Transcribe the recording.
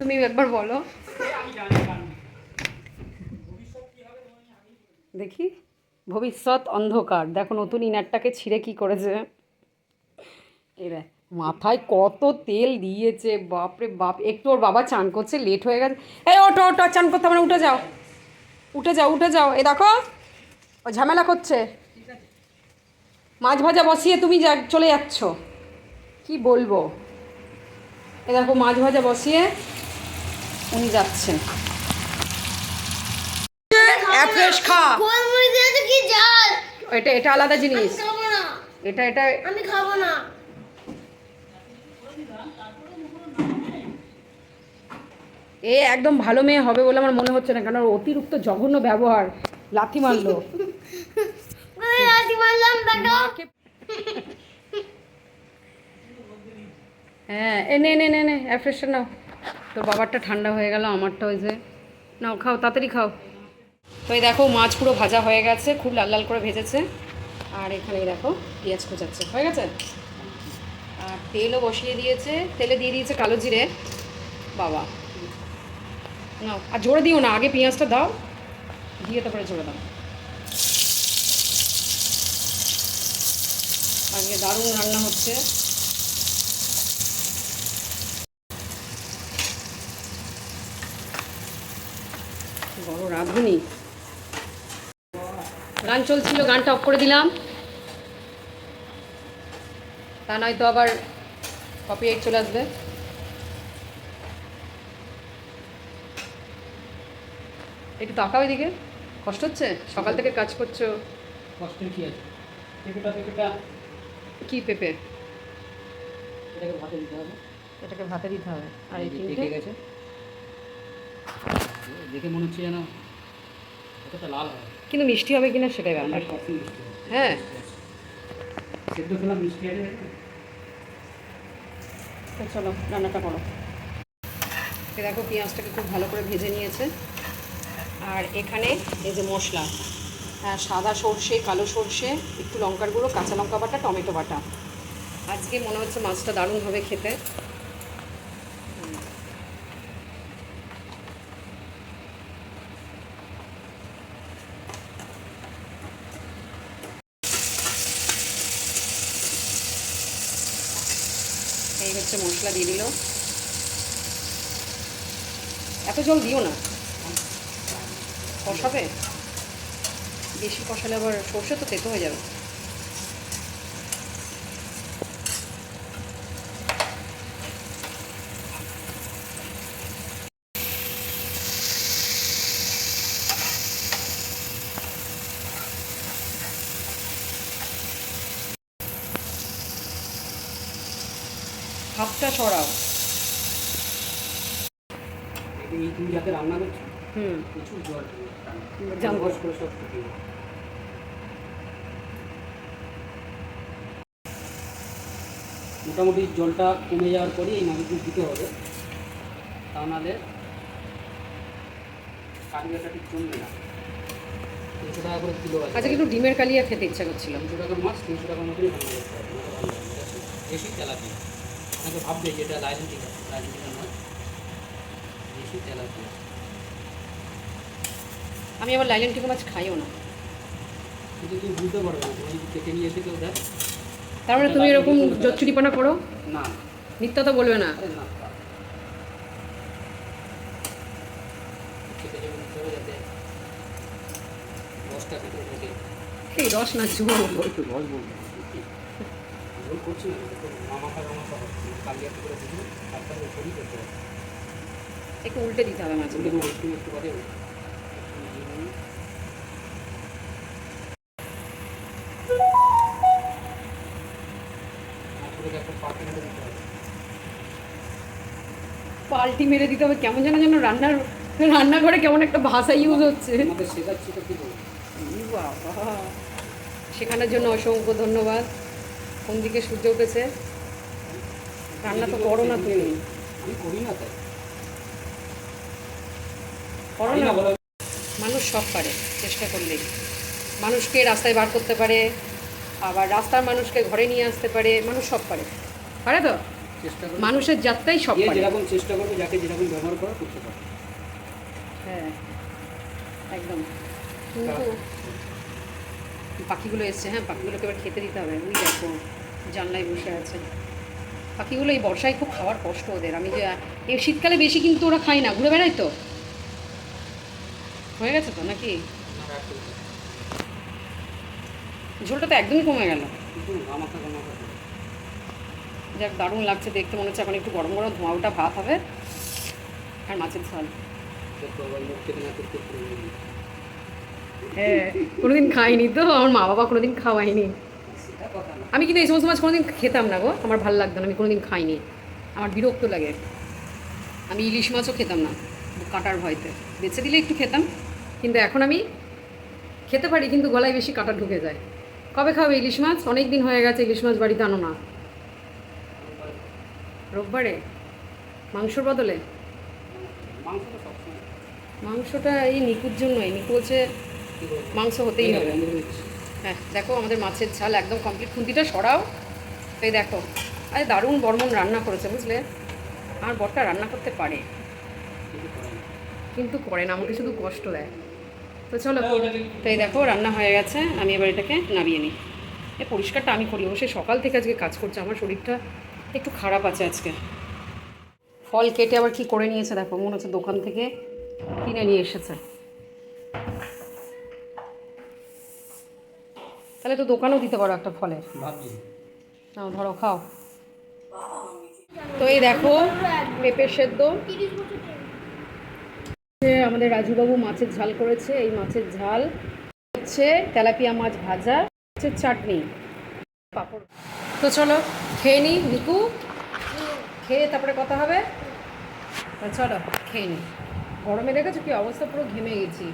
তুমি একবার বলো। দেখি। ভবিষ্যৎ অন্ধকার। দেখো নতুন ইনারটাকে ছিঁড়ে কি করেছে। দেখ, মাথায় কত তেল দিয়েছে, বাপরে বাপ। একটু ওর বাবা চান করছে লেট হয়ে গেছে। এই ওটো ওটো চান করতে মানে উঠে যাও। উঠে যাও উঠে যাও। এই দেখো, ও ঝামেলা করছে। মাছ ভাজা বসিয়ে তুমি যা, চলে যাচ্ছ। কি বলব? এ দেখো, মাছ ভাজা বসিয়ে উনি যাচ্ছেন। ফ্রেশ খা। কি জাল? এটা এটা আলাদা জিনিস। এটা এটা আমি খাব না। এ একদম ভালো মেয়ে হবে বলে আমার মনে হচ্ছে না কারণ অতিরিক্ত জঘন্য ব্যবহার। লাথি মারলো। হ্যাঁ এ নে নে নে নে এয়ার নাও। তোর বাবারটা ঠান্ডা হয়ে গেল, আমারটা ওই যে, নাও, খাও, তাড়াতাড়ি খাও। তো এই দেখো, মাছ পুরো ভাজা হয়ে গেছে, খুব লাল লাল করে ভেজেছে। আর এখানে দেখো, পেঁয়াজ খোঁচাচ্ছে হয়ে গেছে? আর তেলও বসিয়ে দিয়েছে, তেলে দিয়ে দিয়েছে কালো জিরে। বাবা। নাও, আর জোরে দিও না, আগে পেঁয়াজটা দাও, দিয়ে তারপরে জোরে দাও। আজকে দারুণ রান্না হচ্ছে। বড় রাঁধুনি। গান চলছিল গানটা অফ করে দিলাম। তা নয়তো আবার কপিরাইট চলে আসবে। একটু তাকাও এদিকে। কষ্ট হচ্ছে? সকাল থেকে কাজ করছ? কষ্টের কি আছে? পেঁপেটা পেঁপেটা। কি পেপে? এটাকে ভাতে দিতে হবে। এটাকে ভাতে দিতে হবে। আর এই গেছে। দেখে মনে হচ্ছে যেন কতটা লাল হয়। কিন্তু মিষ্টি হবে কিনা সেটাই ব্যাপার। হ্যাঁ। সেদ্ধ খেলাম মিষ্টি আছে চলো রান্নাটা করো। দেখো পেঁয়াজটাকে খুব ভালো করে ভেজে নিয়েছে। আর এখানে এই যে মশলা হ্যাঁ সাদা সর্ষে কালো সর্ষে একটু লঙ্কার গুঁড়ো কাঁচা লঙ্কা বাটা টমেটো বাটা। আজকে মনে হচ্ছে মাছটা দারুণ হবে খেতে। এই হচ্ছে মশলা দিয়ে দিল। এত জল দিও না। কষাবে? বেশি কষালে আবার সর্ষে তো তেতো হয়ে যাবে। হাফটা সরাও। এই তুমি যাতে রান্না করছ হুম। প্রচুর জল জাম বস করে সব ফুটিয়ে মোটামুটি জলটা কমে যাওয়ার পরে এই মাছগুলো দিতে হবে। তা নাহলে ঠিক জমবে না। তিনশো টাকা করে কিলো আছে। আজকে একটু ডিমের কালিয়া খেতে ইচ্ছা করছিলাম তিনশো টাকার মাছ তিনশো টাকার নাহলে ভালো দেশি তেলাপিয়া অনেকে ভাববে যে এটা লাইসেন্টিকা লাইসেন্টিকা নয়। দেশি তেলাপিয়া। আমি আবার লাইলেন টিকা মাছ খাইও না। কিন্তু তুমি বুঝতে পারবে না তুমি কেটে নিয়ে এসে কেউ দেয় তার মানে তুমি এরকম জচ্চুরিপানা করো? না। মিথ্যা তো বলবে না। রস না একটু রস বলব না একটু করে তারপরে করতে হবে একটু উল্টে দিতে হবে দেখুন একটু একটু করে একটা হবে। পাল্টি মেরে দিতে হবে। কেমন যেন যেন রান্নার রান্নাঘরে কেমন একটা ভাষা ইউজ হচ্ছে। শেখানোর জন্য অসংখ্য ধন্যবাদ। কোন দিকে সূর্য উঠেছে? রান্না তো করো না তুমি। আমি করি না তাই। করো না। না মানুষ সব পারে চেষ্টা করলেই। মানুষকে রাস্তায় বার করতে পারে আবার রাস্তার মানুষকে ঘরে নিয়ে আসতে পারে মানুষ সব পারে। পারে তো? মানুষের যাত্রাই সব পারে। যেরকম চেষ্টা করবে যাকে যেরকম ব্যবহার করা করতে পারে হ্যাঁ একদম। কিন্তু পাখিগুলো এসছে হ্যাঁ পাখিগুলোকে এবার খেতে দিতে হবে। ওই দেখো, জানলায় বসে আছে। পাখিগুলো এই বর্ষায় খুব খাওয়ার কষ্ট ওদের। আমি যে এই শীতকালে বেশি কিন্তু ওরা খায় না। ঘুরে বেড়ায় তো? হয়ে গেছে তো নাকি? ঝোলটা তো একদমই কমে গেল। যাক, দারুণ লাগছে দেখতে। মনে হচ্ছে এখন একটু গরম গরম ধোঁয়া ওটা ভাত হবে। আর মাছের ঝাল। হ্যাঁ কোনোদিন খাইনি তো আমার মা বাবা কোনোদিন খাওয়াইনি আমি কিন্তু এই সমস্ত মাছ কোনোদিন খেতাম না গো আমার ভালো লাগতো না আমি কোনোদিন খাইনি। আমার বিরক্ত লাগে। আমি ইলিশ মাছও খেতাম না কাটার ভয়তে। বেছে দিলে একটু খেতাম কিন্তু এখন আমি খেতে পারি কিন্তু গলায় বেশি কাটা ঢুকে যায়। কবে খাবে ইলিশ মাছ? অনেক দিন হয়ে গেছে ইলিশ মাছ বাড়িতে আনো না। রোববারে? মাংসর বদলে? মাংসটা এই নিকুর জন্যই নিকু বলছে করব? মাংস হতেই হবে। হয়ে দেখো আমাদের মাছের ঝাল একদম কমপ্লিট খুন্তিটা সরাও। এই দেখো আরে দারুণ বর্মন রান্না করেছে বুঝলে? আর বরটা রান্না করতে পারে। কিন্তু করে না। আমাকে শুধু কষ্ট দেয়। তো চলো ওটাকে তো এই দেখো রান্না হয়ে গেছে। আমি এবার এটাকে নামিয়ে নিই। এ পরিষ্কারটা আমি করি অবশ্যই সকাল থেকে আজকে কাজ করছে আমার শরীরটা একটু খারাপ আছে আজকে। ফল কেটে আবার কি করে নিয়েছে দেখো মনে হচ্ছে দোকান থেকে কিনে নিয়ে এসেছে। তাহলে তো দোকানেও দিতে পারো একটা ফলের নাও ধরো খাও। তো এই দেখো পেঁপে সেদ্ধ। আমাদের রাজুবাবু মাছের ঝাল করেছে। এই মাছের ঝাল হচ্ছে তেলাপিয়া মাছ ভাজা হচ্ছে চাটনি। পাঁপড়। তো চলো খেয়ে নিই নিকু। খেয়ে তারপরে কথা হবে। চলো খেয়ে নিই গরমে দেখেছ কি অবস্থা? পুরো ঘেমে গেছি।